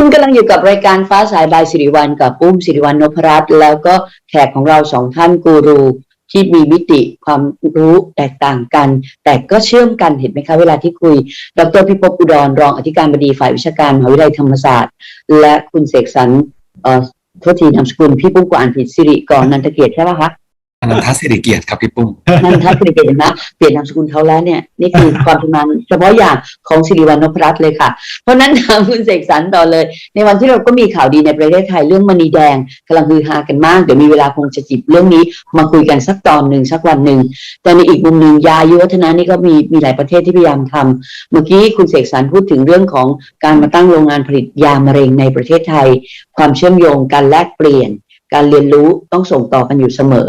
คุณกำลังอยู่กับรายการฟ้าสายบายสิริวัลกับปุ้มสิริวัลนพรัตน์แล้วก็แขกของเราสองท่านกูรูที่มีมิติความรู้แตกต่างกัน แต่ก็เชื่อมกันเห็นไหมคะเวลาที่คุย ดรพิภพอุดรรองอธิการบดีฝ่ายวิชาการมหาวิทยาลัยธรรมศาสตร์ และคุณเสกสรรเอ่อโทษทีนามสกุลพี่ปุ้มก็อ่านผิดสิริกรนันทเกียรติใช่ปะคะ อนันทสิริเกียรติครับพี่ปุ้มนั่นทัศน์สิริเกียรตินะเปลี่ยนนามสกุลเขาแล้วเนี่ยนี่คือความชำนาญเฉพาะอย่างของสิริวัลนพรัตน์เลยค่ะ เพราะนั้นถามคุณเสกสรรต่อเลย ในวันที่เราก็มีข่าวดีในประเทศไทยเรื่องมณีแดงกำลังฮือฮากันมากเดี๋ยวมีเวลาคงจะจิบเรื่องนี้มาคุยกันสักตอนหนึ่งสักวันหนึ่งแต่ในอีกมุมหนึ่งยายุวัฒนะนี่ก็มีมีหลายประเทศที่พยายามทำเมื่อกี้คุณเสกสรรพูดถึงเรื่องของการมาตั้งโรงงานผลิตยามะเร็งในประเทศไทย ความเชื่อมโยงการแลกเปลี่ยน การเรียนรู้ต้องส่งต่อกันอยู่เสมอ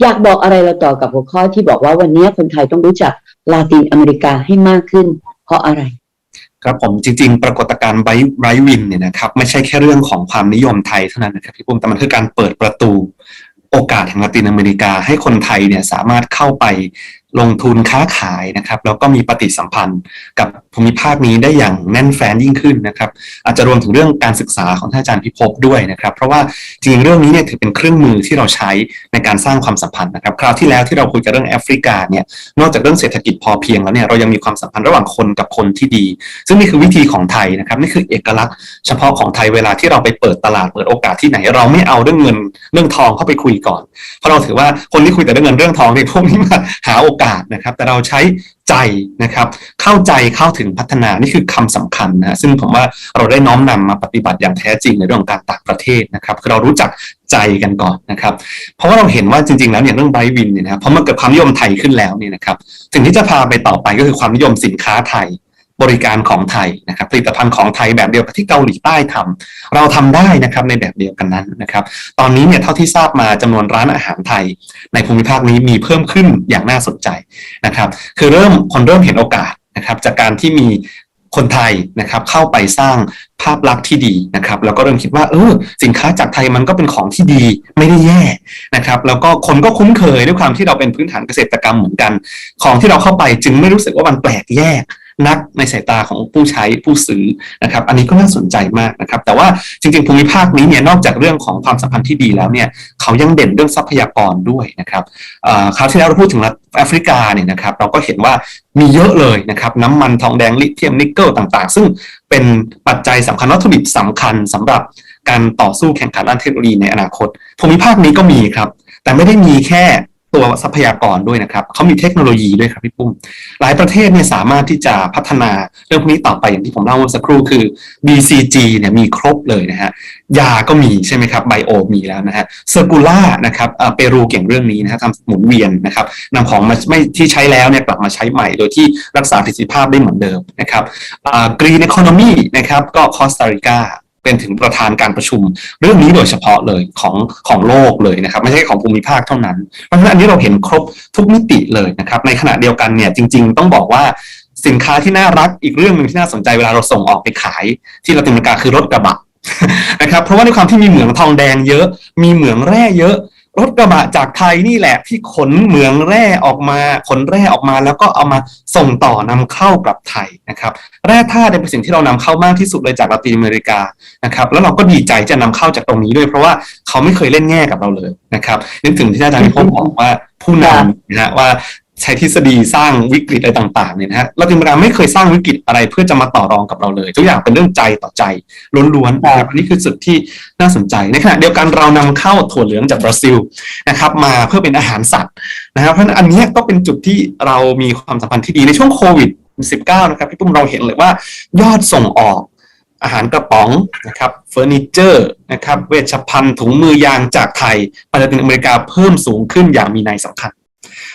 อยากบอกอะไรเราต่อกับหัวข้อที่บอกว่าวันนี้คนไทยต้องรู้จักลาตินอเมริกาให้มากขึ้น เพราะอะไร ครับผมจริง ๆ ปรากฏการณ์ไบไบรท์วินเนี่ยนะครับไม่ใช่แค่เรื่องของความนิยมไทยเท่านั้นนะครับพี่ปุ้มแต่มันคือการเปิดประตูโอกาสแห่งลาตินอเมริกาให้คนไทยเนี่ยสามารถเข้าไปลงทุนค้าขายนะครับ แล้วก็มีปฏิสัมพันธ์กับ ภูมิภาคนี้ได้อย่างแน่นแฟ้นยิ่งขึ้นนะครับ อาจจะรวมถึงเรื่องการศึกษาของท่านอาจารย์พิภพด้วยนะครับ เพราะว่าจริงๆเรื่องนี้เนี่ยถือเป็นเครื่องมือที่เราใช้ในการสร้างความสัมพันธ์นะครับ คราวที่แล้วที่เราคุยกันเรื่องแอฟริกาเนี่ยนอกจากเรื่องเศรษฐกิจพอเพียงแล้วเนี่ยเรายังมีความสัมพันธ์ระหว่างคนกับคนที่ดี ซึ่งนี่คือวิธีของไทยนะครับนี่คือเอกลักษณ์เฉพาะของไทยเวลาที่เราไปเปิดตลาดเปิดโอกาสที่ไหนเราไม่เอาเรื่องเงินเรื่องทองเข้าไปคุยก่อน เพราะเราถือว่าคนที่คุยแต่เรื่องเงินเรื่องทองเนี่ยพวกนี้มาหาโอกาสนะครับ แต่เราใช้ ใจนะครับเข้าใจเข้าถึงพัฒนานี่คือคำสำคัญนะซึ่งผมว่าเราได้น้อมนำมาปฏิบัติอย่างแท้จริงในเรื่องของการต่างประเทศนะครับคือเรารู้จักใจกันก่อนนะครับ เพราะว่าเราเห็นว่าจริงๆแล้วเนี่ยเรื่องไบรท์วินเนี่ยนะครับพอมันเกิดความนิยมไทยขึ้นแล้วเนี่ยนะครับสิ่งที่จะพาไปต่อไปก็คือความนิยมสินค้าไทย บริการของไทยนะครับผลิตภัณฑ์ของไทยแบบเดียวกับที่เกาหลีใต้ทำเราทำได้นะครับในแบบเดียวกันนั้นนะครับ ตอนนี้เนี่ยเท่าที่ทราบมาจำนวนร้านอาหารไทย ในภูมิภาคนี้มีเพิ่มขึ้นอย่างน่าสนใจนะครับ คือเริ่มคนเริ่มเห็นโอกาสนะครับจากการที่มีคนไทยนะครับเข้าไปสร้างภาพลักษณ์ที่ดีนะครับแล้วก็เริ่มคิดว่าเออสินค้าจากไทยมันก็เป็นของที่ดีไม่ได้แย่นะครับแล้วก็คนก็คุ้นเคยด้วยความที่เราเป็นพื้นฐานเกษตรกรรมเหมือนกัน ของที่เราเข้าไปจึงไม่รู้สึกว่ามันแปลกแยก นักในสายตาของผู้ใช้ผู้ซื้อนะครับ อันนี้ก็น่าสนใจมากนะครับ แต่ว่าจริงๆภูมิภาคนี้เนี่ยนอกจากเรื่องของความสัมพันธ์ที่ดีแล้วเนี่ยเขายังเด่นเรื่องทรัพยากรด้วยนะครับคราวที่แล้วเราพูดถึงแอฟริกาเนี่ยนะครับ เราก็เห็นว่ามีเยอะเลยนะครับ น้ำมันทองแดงลิเธียมนิกเกิลต่างๆ ซึ่งเป็นปัจจัยสำคัญวัตถุดิบสำคัญสำหรับการต่อสู้แข่งขันด้านเทคโนโลยีในอนาคตภูมิภาคนี้ก็มีครับ แต่ไม่ได้มีแค่ ตัวทรัพยากรด้วยนะครับเขามีเทคโนโลยีด้วยครับพี่ปุ้มหลายประเทศเนี่ยสามารถที่จะพัฒนาเรื่องพวกนี้ต่อไปอย่างที่ผมเล่าเมื่อสักครู่คือ BCG เนี่ยมีครบเลยนะฮะยาก็มีใช่ไหมครับไบโอมีแล้วนะฮะเซอร์กูล่านะครับเอ่อเปรูเก่งเรื่องนี้นะฮะทำหมุนเวียนนะครับนำของมาไม่ที่ใช้แล้วเนี่ยกลับมาใช้ใหม่ โดยที่รักษาประสิทธิภาพได้เหมือนเดิมนะครับกรีนอีโคโนมีนะครับก็คอสตาริกา เป็นถึงประธานการประชุม เรื่องนี้โดยเฉพาะเลยของของโลกเลยนะครับ ไม่ใช่ของภูมิภาคเท่านั้น เพราะฉะนั้นอันนี้เราเห็นครบทุกมิติเลยนะครับ ในขณะเดียวกันเนี่ยจริง ๆ ต้องบอกว่าสินค้าที่น่ารักอีกเรื่องหนึ่งที่น่าสนใจเวลาเราส่งออกไปขาย ที่ลาตินอเมริกาคือรถกระบะนะครับเพราะว่าในความที่มีเหมืองทองแดงเยอะ มีเหมืองแร่เยอะ รถกระบะจากไทยนี่แหละที่ขนเหมืองแร่ออกมาขนแร่ออกมาแล้วก็เอามาส่งต่อนำเข้ากลับไทยนะครับ แร่ธาตุเป็นสิ่งที่เรานำเข้ามากที่สุดเลยจากลาตินอเมริกานะครับ แล้วเราก็ดีใจจะนำเข้าจากตรงนี้ด้วยเพราะว่าเขาไม่เคยเล่นแง่กับเราเลยนะครับนึกถึงที่อาจารย์พิพบอกว่าผู้นำนะฮะว่า ใช้ทฤษฎีสร้างวิกฤตอะไรต่างๆเนี่ยนะฮะลาตินอเมริกาไม่เคยสร้างวิกฤตอะไรเพื่อจะมาต่อรองกับเราเลย ทุกอย่างเป็นเรื่องใจต่อใจล้วนๆนะครับอันนี้คือจุดที่น่าสนใจในขณะเดียวกันเรานำเข้าถั่วเหลืองจากบราซิลนะครับ มาเพื่อเป็นอาหารสัตว์นะครับเพราะฉะนั้นอันเนี้ยก็เป็นจุดที่เรามีความสัมพันธ์ที่ดีในช่วงโควิด 19 นะครับพี่ปุ้มเราเห็นเลยว่ายอดส่งออกอาหารกระป๋องนะครับเฟอร์นิเจอร์นะครับเวชภัณฑ์ถุงมือยางจากไทยไปลาตินอเมริกาเพิ่มสูงขึ้นอย่างมีนัยสำคัญ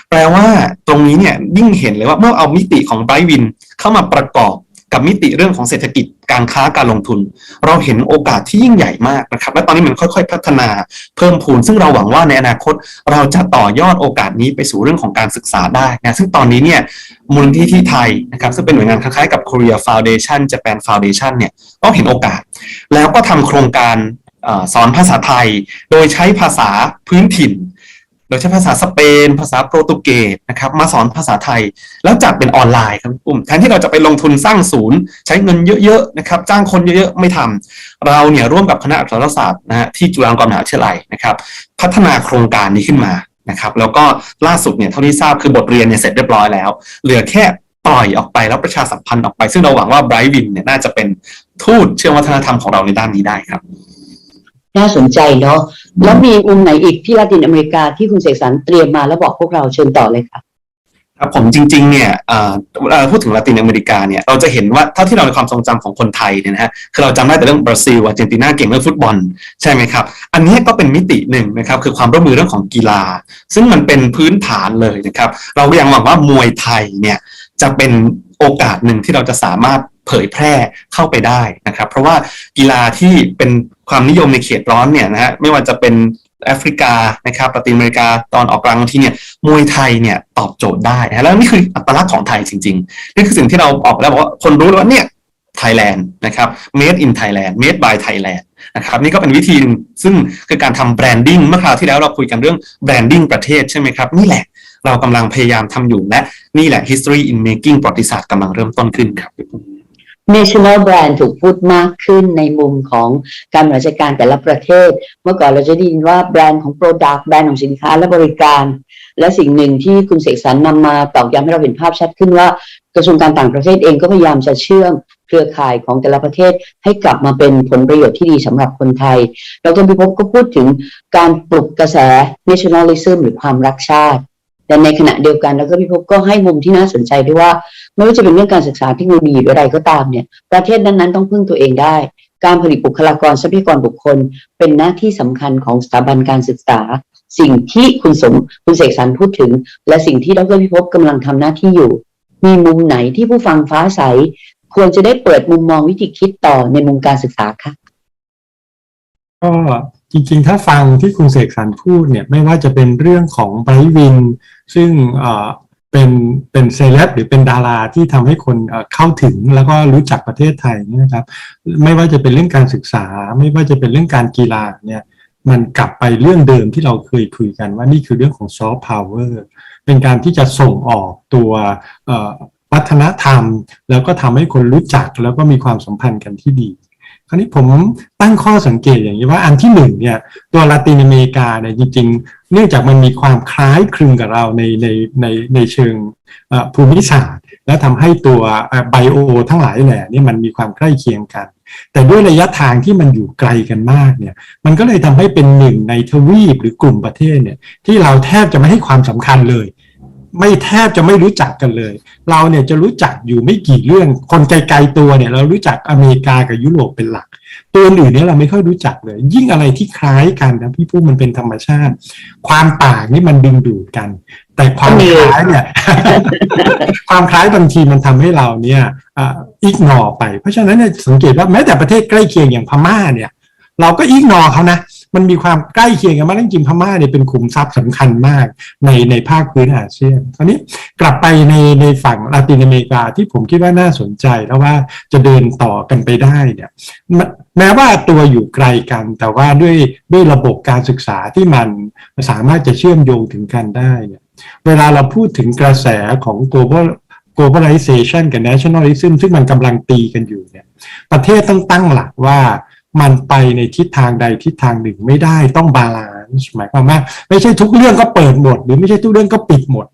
แปลว่าตรงนี้เนี่ยยิ่งเห็นเลยว่าเมื่อเอามิติของไบรท์วินเข้ามาประกอบกับมิติเรื่องของเศรษฐกิจการค้าการลงทุน เราเห็นโอกาสที่ยิ่งใหญ่มากนะครับ และตอนนี้มันค่อยๆ พัฒนาเพิ่มพูน ซึ่งเราหวังว่าในอนาคตเราจะต่อยอดโอกาสนี้ไปสู่เรื่องของการศึกษาได้นะซึ่งตอนนี้เนี่ยมูลนิธิที่ไทยนะครับซึ่งเป็นหน่วยงานคล้ายๆกับ Korea Foundation Japan Foundation เนี่ยก็เห็นโอกาส แล้วก็ทำโครงการอสอนภาษาไทย โดยใช้ภาษาพื้นถิ่น โดยใช้ภาษาสเปน ภาษาโปรตุเกสนะครับมาสอนภาษาไทย แล้วจัดเป็นออนไลน์ครับพี่ปุ้มแทนที่เราจะไปลงทุนสร้างศูนย์ ใช้เงินเยอะๆนะครับจ้างคนเยอะๆไม่ทำเราเนี่ยร่วมกับคณะอักษรศาสตร์นะฮะที่จุฬาลงกรณ์มหาวิทยาลัยนะครับพัฒนาโครงการนี้ขึ้นมานะครับแล้วก็ล่าสุดเนี่ยเท่าที่ทราบคือบทเรียนเนี่ยเสร็จเรียบร้อยแล้ว เหลือแค่ปล่อยออกไปแล้วประชาสัมพันธ์ออกไป ซึ่งเราหวังว่าไบรท์วินเนี่ยน่าจะเป็นทูตเชื่อมวัฒนธรรมของเราในด้านนี้ได้ครับ น่าสนใจเนาะแล้วมีมุมไหนอีกที่ลาตินอเมริกาที่คุณเสกสรรเตรียมมาแล้วบอกพวกเราเชิญต่อเลยค่ะครับผมจริงๆเนี่ยเอ่อเวลาพูดถึงลาตินอเมริกาเนี่ยเราจะเห็นว่าเท่าที่เราในความทรงจำของคนไทยเนี่ยนะฮะคือเราจำได้แต่เรื่องบราซิลอาร์เจนตินาเก่งเรื่องฟุตบอลใช่ไหมครับ อันนี้ก็เป็นมิติหนึ่งนะครับคือความร่วมมือเรื่องของกีฬา ซึ่งมันเป็นพื้นฐานเลยนะครับ เรายังหวังว่ามวยไทยเนี่ยจะเป็นโอกาสหนึ่งที่เราจะสามารถเผยแพร่เข้าไปได้นะครับ เพราะว่ากีฬาที่เป็น ความนิยมในเขตร้อนเนี่ยนะฮะไม่ว่าจะเป็นแอฟริกานะครับลาตินอเมริกาตอนออกกลางที่เนี่ยมวยไทยเนี่ยตอบโจทย์ได้นะแล้วนี่คืออัตลักษณ์ของไทยจริงๆนี่คือสิ่งที่เราออกแล้วบอกว่าคนรู้แล้วว่าเนี่ยไทยแลนด์นะครับ made in Thailand made by Thailand นะครับนี่ก็เป็นวิธีนึงซึ่งคือการทำแบรนดิ้งเมื่อคราวที่แล้วเราคุยกันเรื่องแบรนดิ้งประเทศใช่ไหมครับ นี่แหละเรากำลังพยายามทำอยู่และนี่แหละ history in making ประวัติศาสตร์กำลังเริ่มต้นขึ้นครับ national brand ถูกพูดมากขึ้นในมุมของการบริหารจัดการแต่ละประเทศ เมื่อก่อนเราจะได้ยินว่าแบรนด์ของ product แบรนด์ของสินค้าและบริการ และสิ่งหนึ่งที่คุณเสกสรรนำมาตอกย้ำให้เราเห็นภาพชัดขึ้นว่ากระทรวงการต่างประเทศเองก็พยายามจะเชื่อมเครือข่ายของแต่ละประเทศให้กลับมาเป็นผลประโยชน์ที่ดีสำหรับคนไทยดรพิภพก็พูดถึงการปลุกกระแส nationalism หรือความรักชาติ แต่ในขณะเดียวกันแล้วก็พิภพบก็ให้มุมที่น่าสนใจด้วยว่า ไม่ว่าจะเป็นเรื่องการศึกษาเทคโนโลยีหรืออะไรก็ตามเนี่ย ประเทศนั้นๆต้องพึ่งตัวเองได้ การผลิตบุคลากรทรัพยากรบุคคล เป็นหน้าที่สำคัญของสถาบันการศึกษา สิ่งที่คุณสมคุณเสกสรรพูดถึง และสิ่งที่ดรพิภพกำลังทำหน้าที่อยู่ มีมุมไหนที่ผู้ฟังฟ้าใสควรจะได้เปิดมุมมองวิธีคิดต่อในมุมการศึกษาคะก็ จริงๆ ถ้าฟังที่คุณเสกสรรพูดเนี่ยไม่ว่าจะเป็นเรื่องของไบรท์วิน ซึ่งเป็นเป็นเซเลบหรือเป็นดาราที่ทำให้คนเข้าถึงแล้วก็รู้จักประเทศไทยนี่นะครับ ไม่ว่าจะเป็นเรื่องการศึกษา ไม่ว่าจะเป็นเรื่องการกีฬาเนี่ยมันกลับไปเรื่องเดิมที่เราเคยคุยกันว่านี่คือเรื่องของซอฟต์พาวเวอร์เป็นการที่จะส่งออกตัววัฒนธรรม แล้วก็ทำให้คนรู้จักแล้วก็มีความสัมพันธ์กันที่ดี ราวนี้ผมตั้งข้อสังเกตอย่างนี้ว่าอันที่หนึ่งเนี่ยตัวลาตินอเมริกาเนี่ยจริงๆ เนื่องจากมันมีความคล้ายคลึงกับเราในในในในเชิงภูมิศาสตร์ และทำให้ตัวไบโอทั้งหลายแหล่นี่มันมีความใกล้เคียงกัน แต่ด้วยระยะทางที่มันอยู่ไกลกันมากเนี่ยมันก็เลยทำให้เป็นหนึ่งในทวีปหรือกลุ่มประเทศเนี่ยที่เราแทบจะไม่ให้ความสำคัญเลย ไม่แทบจะไม่รู้จักกันเลย เราเนี่ยจะรู้จักอยู่ไม่กี่เรื่อง คนไกลๆตัวเนี่ยเรารู้จักอเมริกากับยุโรปเป็นหลัก ตัวอื่นเนี่ยเราไม่ค่อยรู้จักเลย ยิ่งอะไรที่คล้ายกันนะพี่พูดมันเป็นธรรมชาติ ความต่างนี่มันดึงดูดกัน แต่ความคล้ายเนี่ยความคล้ายบางทีมันทำให้เราเนี่ยอิกนอไป เพราะฉะนั้นเนี่ยสังเกตว่าแม้แต่ประเทศใกล้เคียงอย่างพม่าเนี่ย เราก็อิกนอเขานะ มันมีความใกล้เคียงกันมากจริงพม่าเนี่ยเป็นขุมทรัพย์สำคัญมากในในภาคพื้นอาเซียนคราวนี้กลับไปในในฝั่งลาตินอเมริกาที่ผมคิดว่าน่าสนใจแล้วว่าจะเดินต่อกันไปได้เนี่ยแม้ว่าตัวอยู่ไกลกันแต่ว่าด้วยด้วยระบบการศึกษาที่มันสามารถจะเชื่อมโยงถึงกันได้เนี่ยเวลาเราพูดถึงกระแสของ global globalization กับ nationalism ซึ่งมันกำลังตีกันอยู่เนี่ย ประเทศต้องตั้งหลักว่า มันไปในทิศทางใดทิศทางหนึ่งไม่ได้ต้องบาลานซ์หมายความว่าไม่ใช่ทุกเรื่องก็เปิดหมด หรือไม่ใช่ทุกเรื่องก็ปิดหมด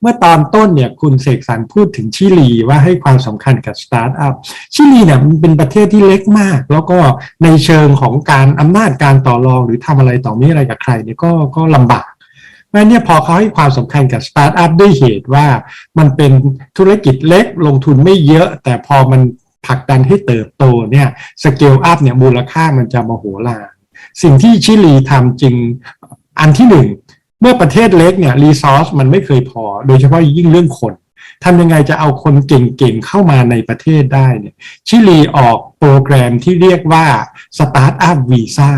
เมื่อตอนต้นเนี่ยคุณเสกสรรพูดถึงชิลีว่าให้ความสำคัญกับสตาร์ทอัพชิลีเนี่ยมันเป็นประเทศที่เล็กมาก แล้วก็ในเชิงของการอำนาจการต่อรองหรือทำอะไรต่อมีอะไรกับใครเนี่ยก็ก็ลำบากแม้เนี่ยพอเขาให้ความสำคัญกับสตาร์ทอัพด้วยเหตุว่ามันเป็นธุรกิจเล็กลงทุนไม่เยอะ แต่พอมัน ผลักดันให้เติบโตเนี่ยสเกลอัพเนี่ยมูลค่ามันจะมโหฬารสิ่งที่ชิลีทำจริงอันที่หนึ่งเมื่อประเทศเล็กเนี่ยรีซอสมันไม่เคยพอ โดยเฉพาะยิ่งเรื่องคนทำยังไงจะเอาคนเก่งๆเข้ามาในประเทศได้เนี่ยชิลีออกโปรแกรมที่เรียกว่าสตาร์ทอัพวีซ่า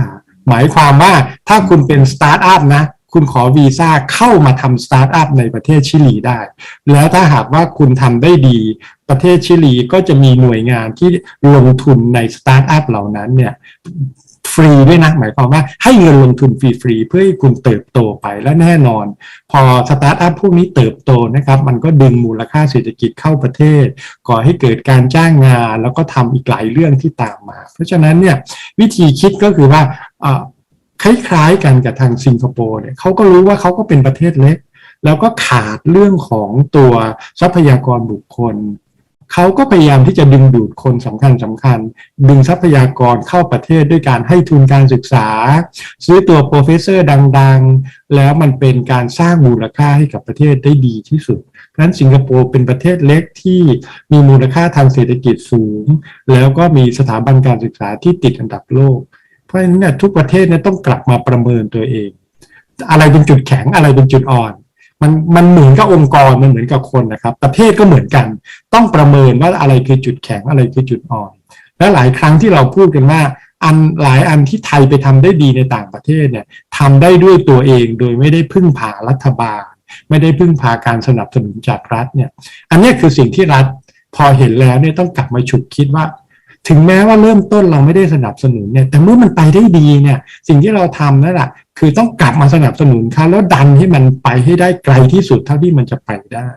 หมายความว่าถ้าคุณเป็นสตาร์ทอัพนะคุณขอวีซ่าเข้ามาทำสตาร์ทอัพในประเทศชิลีได้ แล้วถ้าหากว่าคุณทำได้ดี ประเทศชิลีก็จะมีหน่วยงานที่ลงทุนในสตาร์ทอัพเหล่านั้นเนี่ยฟรีด้วยนะหมายความว่าให้เงินลงทุนฟรีๆเพื่อให้คุณเติบโตไปและแน่นอน พอสตาร์ทอัพพวกนี้เติบโตนะครับ มันก็ดึงมูลค่าเศรษฐกิจเข้าประเทศ ก่อให้เกิดการจ้างงาน แล้วก็ทำอีกหลายเรื่องที่ตามมา เพราะฉะนั้นเนี่ยวิธีคิดก็คือว่าคล้ายๆกันกับทางสิงคโปร์เนี่ยเขาก็รู้ว่าเขาก็เป็นประเทศเล็ก แล้วก็ขาดเรื่องของตัวทรัพยากรบุคคล เขาก็พยายามที่จะดึงดูดคนสำคัญสำคัญ ดึงทรัพยากรเข้าประเทศด้วยการให้ทุนการศึกษา ซื้อตัวโปรเฟสเซอร์ดังๆ แล้วมันเป็นการสร้างมูลค่าให้กับประเทศได้ดีที่สุดเพราะฉะนั้นสิงคโปร์เป็นประเทศเล็กที่มีมูลค่าทางเศรษฐกิจสูง แล้วก็มีสถาบันการศึกษาที่ติดอันดับโลก เพราะฉะนั้นเนี่ยทุกประเทศเนี่ยต้องกลับมาประเมินตัวเอง อะไรเป็นจุดแข็งอะไรเป็นจุดอ่อน มันมันเหมือนกับองค์กรมันเหมือนกับคนนะครับประเทศก็เหมือนกัน ต้องประเมินว่าอะไรคือจุดแข็งอะไรคือจุดอ่อน และหลายครั้งที่เราพูดกันว่าอันหลายอันที่ไทยไปทำได้ดีในต่างประเทศเนี่ยทำได้ด้วยตัวเองโดยไม่ได้พึ่งพารัฐบาล ไม่ได้พึ่งพาการสนับสนุนจากรัฐเนี่ย อันนี้คือสิ่งที่รัฐพอเห็นแล้วเนี่ยต้องกลับมาฉุกคิดว่า ถึงแม้ว่าเริ่มต้นเราไม่ได้สนับสนุนเนี่ยแต่เมื่อมันไปได้ดีเนี่ยสิ่งที่เราทำนั่นแหละคือต้องกลับมาสนับสนุนเขาแล้วดันให้มันไปให้ได้ไกลที่สุดเท่าที่มันจะไปได้